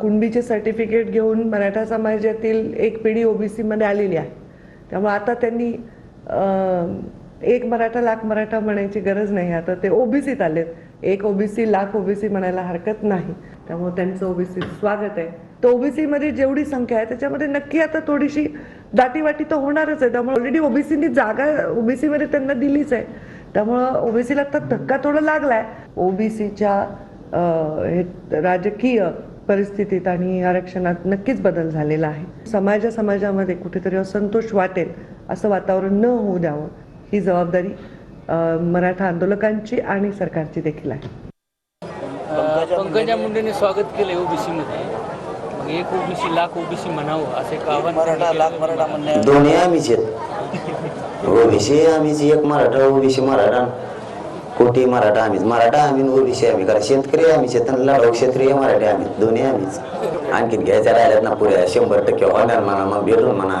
कुणबीचे certificate घेऊन मराठा समाजातील एक पिढी ओबीसीमध्ये आलेली आहे. त्यामुळे आता त्यांनी एक मराठा लाख मराठा म्हणायची गरज नाही. आता ते ओबीसीत आलेत. एक ओबीसी लाख ओबीसी म्हणायला हरकत नाही. त्यामुळे त्यांचं ओबीसी स्वागत आहे. तर ओबीसीमध्ये जेवढी संख्या आहे त्याच्यामध्ये नक्की आता थोडीशी दाटीवाटी तर होणारच आहे. त्यामुळे ऑलरेडी ओबीसीनी जागा ओबीसीमध्ये त्यांना दिलीच आहे. त्यामुळं ओबीसीला तर धक्का थोडा लागलाय. ओबीसीच्या हे राजकीय परिस्थितीत आणि आरक्षणात नक्कीच बदल झालेला आहे. समाजा समाजामध्ये कुठेतरी असंतोष वाटेल असं वातावरण न होऊ द्यावं ही जबाबदारी मराठा आंदोलकांची आणि सरकारची देखील आहे. पंकजा मुंडेने स्वागत केलंय ओबीसी मध्ये मग एक ओबीसी लाख ओबीसी म्हणावं असे एक आव्हान मराठा लाख मराठा म्हणणे दोन्ही आम्हीच आहेत. ओबीसी आम्हीच एक मराठा ओबीसी मराठा. कोटी मराठा आम्हीच? मराठा आम्ही ओबीसी आम्ही. कारण शेतकरी आम्ही आहेत आणि लढाऊ क्षेत्रीय मराठी आम्ही. दोन्ही आम्हीच. आणखीन घ्यायच्या राहिल्यात ना पुऱ्या. शंभर टक्के होणार म्हणा मग भेटून म्हणा